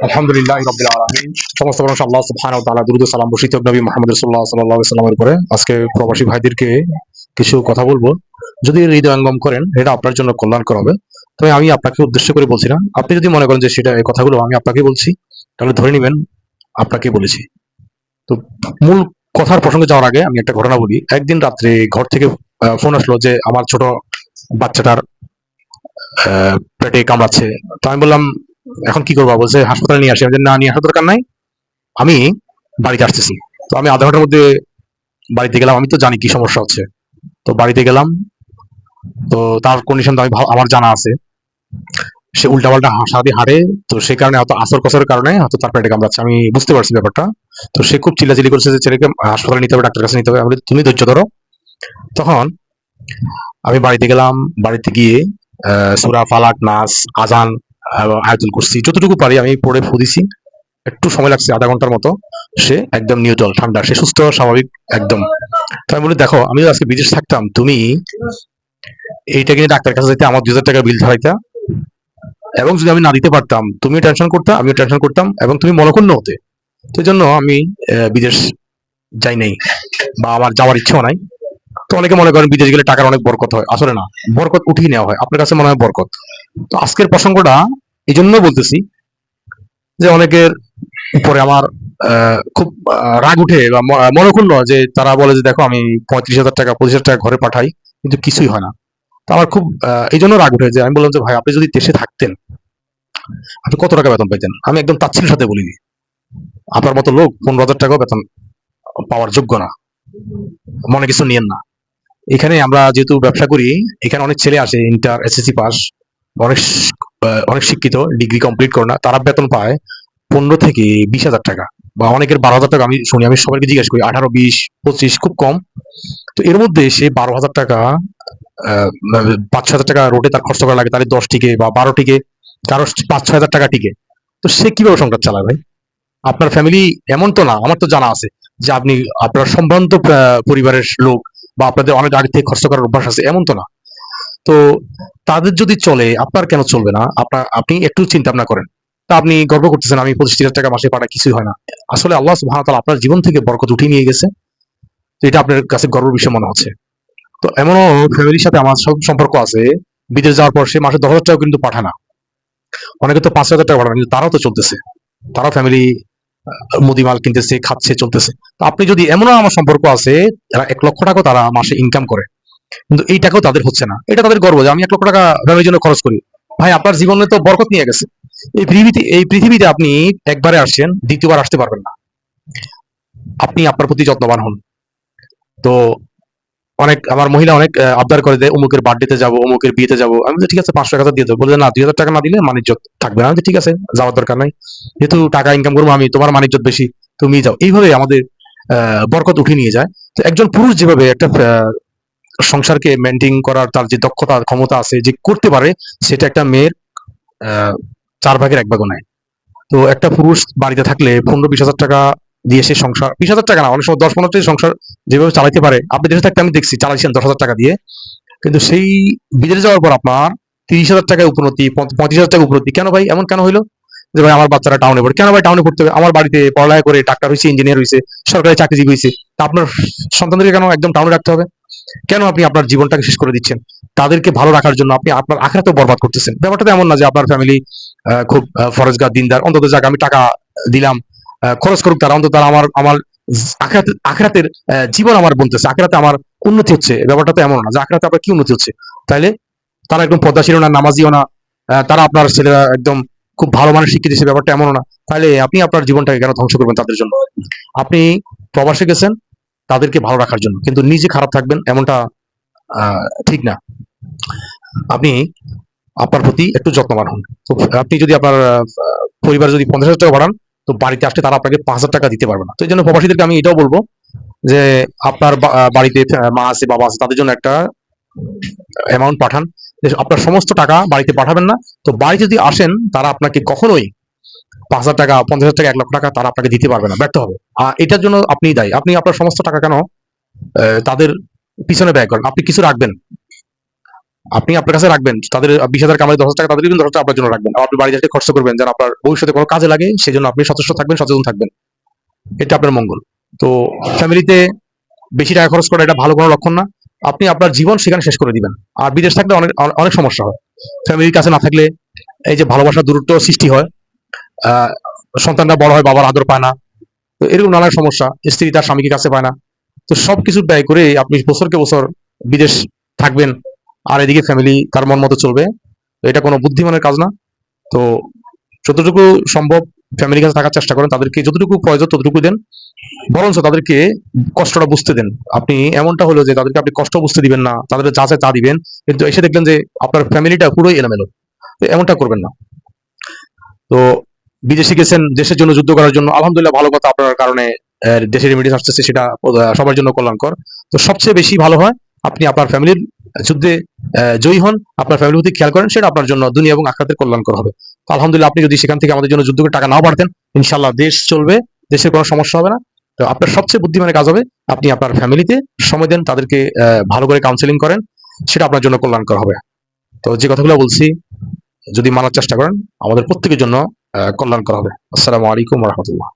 সালাম আজকে প্রবাসী ভাইদেরকে কিছু কথা বলব। যদি করেন, এটা আপনার জন্য হবে। তবে আমি আপনাকে উদ্দেশ্য করে বলছি না। আপনি যদি মনে করেন যে সেটা এই কথাগুলো আমি আপনাকে বলছি, তাহলে ধরে নেবেন, আপনাকে বলেছি। তো মূল কথার প্রসঙ্গে যাওয়ার আগে আমি একটা ঘটনা বলি। একদিন রাত্রে ঘর থেকে ফোন আসলো যে আমার ছোট বাচ্চাটার পেটে কামড়াচ্ছে। তো আমি বললাম এখন কি করব? বলছে হাসপাতালে নিয়ে আসি। আমি না, নিয়ে আসার দরকার নাই। আমি বাড়িতে আসতেছি। তো আমি আধা ঘণ্টার মধ্যে বাড়িতে গেলাম। আমি তো জানি কি সমস্যা হচ্ছে। তো বাড়িতে গেলাম। তো তার কন্ডিশন তো আমি আমার জানা আছে। সে উল্টাপাল্টা সারাদিন হাঁটে। তো সেই কারণে হয়তো আসর কসরের কারণে হয়তো তার পেটে কামড়াচ্ছে। আমি বুঝতে পারছি ব্যাপারটা। তো সে খুব চিল্লাচিল্লি করছে যে, ছেলেকে হাসপাতালে নিতে হবে ডাক্তার কাছে নিতে হবে। আমি তুমি ধৈর্য ধরো। তখন আমি বাড়িতে গেলাম। বাড়িতে গিয়ে সূরা, ফালাক, নাস, আজান আয়াতুল কুরসি যতটুকু পারি আমি পড়ে ফু দিছি। একটু সময় লাগছে, আধা ঘণ্টার মতো। সে একদম নিউট্রাল ঠান্ডা, সে সুস্থ, স্বাভাবিক, একদম। তো আমি বলি, দেখো আমি আজকে বিদেশ থাকতাম। তুমি এইটা কিনে ডাক্তার কাছে যেতে আমার দুই হাজার টাকা বিল ধরাইতা। এবং যদি আমি না দিতে পারতাম, তুমিও টেনশন করতাম আমিও টেনশন করতাম, এবং তুমি মনক্ষুণ্ণ হতে। এই জন্য আমি বিদেশ যাই নাই বা আমার যাওয়ার ইচ্ছেও নাই। তো অনেকে মনে করেন বিদেশ গেলে টাকার অনেক বরকত হয়। আসলে না, বরকত উঠিয়ে নেওয়া হয়। আপনার কাছে মনে হয় বরকত। তো আজকের প্রসঙ্গটা এই জন্য বলতেছি যে অনেকের উপরে আমার খুব রাগ উঠে বা ম- মনক্ষুণ্ণ যে তারা বলে যে দেখো আমি পঁয়ত্রিশ হাজার টাকা, পঁচিশ হাজার টাকা ঘরে পাঠাই, কিন্তু কিছুই হয় না। তো আমার খুব এই জন্য রাগ উঠে যে আমি বললাম যে ভাই আপনি যদি দেশে থাকতেন, আপনি কত টাকা বেতন পাইতেন? আমি একদম তাচ্ছির সাথে বলিনি। আপনার মতো লোক পনেরো হাজার টাকাও বেতন পাওয়ার যোগ্য না। মনে কিছু নিয়েন না। এখানে আমরা যেহেতু ব্যবসা করি, এখানে অনেক ছেলে আসে ইন্টার এসএসসি পাস অনেক অনেক শিক্ষিত ডিগ্রি কমপ্লিট করে না, তারা বেতন পায় পনেরো থেকে বিশ হাজার টাকা বা অনেকের বারো হাজার টাকা। আমি শুনি, আমি সবাইকে জিজ্ঞেস করি, আঠারো, বিশ, পঁচিশ খুব কম। তো এর মধ্যে সে বারো হাজার টাকা পাঁচ হাজার টাকা রোডে তার খরচ করা লাগে তাহলে দশ টিকে বা বারো টিকে কারও পাঁচ ছ হাজার টাকা টিকে। তো সে কীভাবে সংসার চালায় ভাই? আপনার ফ্যামিলি এমন তো না, আমার তো জানা আছে যে আপনি, আপনার সম্ভ্রান্ত পরিবারের লোক বা আপনাদের অনেক আগে থেকে খরচ করার অভ্যাস আছে, এমন তো না। তো তাদের যদি চলে, আপনার কেন চলবে না? আপনার, আপনি একটু চিন্তা ভাবনা করেন। তা আপনি গর্ব করতেছেন, আমি পঁচিশ হাজার টাকা মাসে পাঠাই, কিছুই হয় না। আসলে আল্লাহ ওয়া আপনার জীবন থেকে বরকত উঠিয়ে নিয়ে গেছে। এটা আপনার কাছে গর্বের বিষয় মনে হচ্ছে। তো এমনও ফ্যামিলির সাথে আমার সব সম্পর্ক আছে। বিদেশ যাওয়ার পর সে মাসে দশ হাজার টাকা কিন্তু পাঠায় না। অনেকে তো পাঁচ হাজার টাকা পাঠায় তারাও তো চলতেছে। তারাও ফ্যামিলি মুদিমাল কিনতেছে, খাচ্ছে, চলতেছে। তো আপনি যদি এমনও আমার সম্পর্ক আছে এরা এক লক্ষ টাকা তারা মাসে ইনকাম করে কিন্তু এই টাকাও তাদের হচ্ছে না। এটা তাদের গর্ব যে আমি এক লক্ষ টাকা ফ্যামিলির জন্য খরচ করি। ভাই, আপনার জীবনে তো বরকত নিয়ে গেছে। এই পৃথিবীতে এই পৃথিবীতে আপনি একবারে আসছেন, দ্বিতীয়বার আসতে পারবেন না। আপনি আপনার প্রতি যত্নবান হন। তো অনেক, আমার মহিলা অনেক আবদার করে দেয়, অমুকের বার্থডেতে যাব, অমুকের বিয়েতে যাব। আমি ঠিক আছে, পাঁচশো টাকা দিয়ে দেবো বলে, না, দুই হাজার টাকা না দিলে মানিজ্য থাকবে না। ঠিক আছে, যাওয়ার দরকার নাই। যেহেতু টাকা ইনকাম করব আমি, তোমার মানিজ্য বেশি, তুমি যাও। এইভাবে আমাদের বরকত উঠে নিয়ে যায়। তো একজন পুরুষ যেভাবে একটা সংসারকে মেনটেন করার তার যে দক্ষতা, ক্ষমতা আছে, যে করতে পারে, সেটা একটা মেয়ের চার ভাগের এক ভাগও নেয়। তো একটা পুরুষ বাড়িতে থাকলে পনেরো বিশ হাজার টাকা দিয়ে সে সংসার, বিশ হাজার টাকা না, অনেক সময় দশ পনেরোটি সংসার যেভাবে চালাইতে পারে, আপনি দেশে থাকতে আমি দেখছি, চালাইছেন দশ হাজার টাকা দিয়ে, কিন্তু সেই বিদেশে যাওয়ার পর আপনার তিরিশ হাজার টাকায় উপনতি পঁয়- পঁয়ত্রিশ হাজার টাকা উপনতি, কেন ভাই, এমন কেন হইল? যে ভাই, আমার বাচ্চারা টাউনে পড়ে, কেন ভাই টাউনে পড়তে হবে? আমার বাড়িতে পড়ালেখা করে ডাক্তার হয়েছে ইঞ্জিনিয়ার হয়েছে সরকারি চাকরিজীবী হয়েছে তা আপনার সন্তানদেরকে কেন একদম টাউনে রাখতে হবে? কেন আপনি আপনার জীবনটাকে শেষ করে দিচ্ছেন? তাদেরকে ভালো রাখার জন্য আপনি আপনার আখড়াতে বরবাদ করতেছেন। ব্যাপারটা তো এমন না যে আপনার ফ্যামিলি খুব ফরজগার দিনদার, অন্তত যাক আমি টাকা দিলাম খরচ করুক তারা, অন্তত তারা আমার আমার আখরাতের জীবন আমার বলতেছে আখরাতে আমার উন্নতি হচ্ছে। ব্যাপারটা তো এমন না যে আখরাতে আপনার কি উন্নতি হচ্ছে। তাইলে তারা একদম পদ্মাশীল না, নামাজিও না তারা আপনার ছেলেরা একদম খুব ভালো মানের শিক্ষিত, সে ব্যাপারটা এমন না। তাহলে আপনি আপনার জীবনটাকে কেন ধ্বংস করবেন তাদের জন্য? আপনি প্রবাসে গেছেন তাদেরকে ভালো রাখার জন্য। কিন্তু নিজে খারাপ থাকবেন এমনটা ঠিক না। আপনি আপনার প্রতি একটু যত্নবান হন। তো আপনি যদি আপনার পরিবার যদি পঞ্চাশ হাজার টাকা বাড়ান, তো বাড়িতে আসলে তারা আপনাকে পাঁচ হাজার টাকা দিতে পারবে না। তো এই জন্য প্রবাসীদেরকে আমি এটাও বলব যে, আপনার বাড়িতে মা আছে, বাবা আছে, তাদের জন্য একটা অ্যামাউন্ট পাঠান। আপনার সমস্ত টাকা বাড়িতে পাঠাবেন না। তো বাড়িতে যদি আসেন, তারা আপনাকে কখনোই পাঁচ হাজার টাকা, পঞ্চাশ হাজার টাকা, এক লক্ষ টাকা তারা আপনাকে দিতে পারবে না, ব্যর্থ হবে। আর এটার জন্য আপনি দায়ী। আপনি আপনার সমস্ত টাকা কেন তাদের পিছনে ব্যয় করেন? আপনি কিছু রাখবেন। আপনি আপনার কাছে রাখবেন। তাদের বিশ হাজার কামাই দশ টাকা, তাদের দশ টাকা আপনার জন্য রাখবেন। আপনি বাড়ি যাতে খরচ করবেন যেন আপনার ভবিষ্যতে কোনো কাজে লাগে সেই জন্য আপনি সচেষ্ট থাকবেন, সচেতন থাকবেন। এটা আপনার মঙ্গল। তো ফ্যামিলিতে বেশি টাকা খরচ করা এটা ভালো কোনো লক্ষণ না। আপনি আপনার জীবন সেখানে শেষ করে দিবেন। আর বিদেশ থাকলে অনেক, অনেক- সমস্যা হয়। ফ্যামিলির কাছে না থাকলে এই যে ভালোবাসার দূরত্ব সৃষ্টি হয়। সন্তানরা বড় হয়, বাবার আদর পায় না। তো এরকম নানা সমস্যা, স্ত্রী তার স্বামীকে কাছে পায় না। তো সবকিছু ব্যয় করে আপনি বছরকে বছর বিদেশ থাকবেন, আর এদিকে ফ্যামিলি তার মন মতো চলবে এটা কোনো বুদ্ধিমানের কাজ না। তো যতটুকু সম্ভব ফ্যামিলির কাছে থাকার চেষ্টা করেন, তাদেরকে যতটুকু প্রয়োজন ততটুকু দেন। বরঞ্চ তাদেরকে কষ্টটা বুঝতে দেন। আপনি এমনটা হলো যে তাদেরকে আপনি কষ্ট বুঝতে দিবেন না, তাদের যা চায় তা দিবেন। কিন্তু এসে দেখলেন যে আপনার ফ্যামিলিটা পুরোই এলোমেলো। এমনটা করবেন না। তো বিদেশে গেছেন, দেশের জন্য যুদ্ধ করার জন্য, আলহামদুলিল্লাহ ভালো কথা আপনার কারণে দেশের রেমিডিস আসতেছে, সেটা সবার জন্য কল্যাণকর। তো সবচেয়ে বেশি ভালো হয়, আপনি আপনার ফ্যামিলির যুদ্ধে জয়ী হন, আপনার ফ্যামিলির প্রতি খেয়াল করেন, সেটা আপনার জন্য দুনিয়া এবং আখাতের কল্যাণকর হবে। আলহামদুলিল্লাহ, আপনি যদি সেখান থেকে আমাদের জন্য যুদ্ধ করে টাকা নাও পারতেন ইনশাল্লাহ দেশ চলবে, দেশের কোনো সমস্যা হবে না। তো আপনার সবচেয়ে বুদ্ধিমানের কাজ হবে, আপনি আপনার ফ্যামিলিতে সময় দেন, তাদেরকে ভালো করে কাউন্সেলিং করেন, সেটা আপনার জন্য কল্যাণকর হবে। তো যে কথাগুলো বলছি, যদি মানার চেষ্টা করেন, আমাদের প্রত্যেকের জন্য কল্যাণকর হবে আসসালামু আলাইকুম রহমতুল্লাহ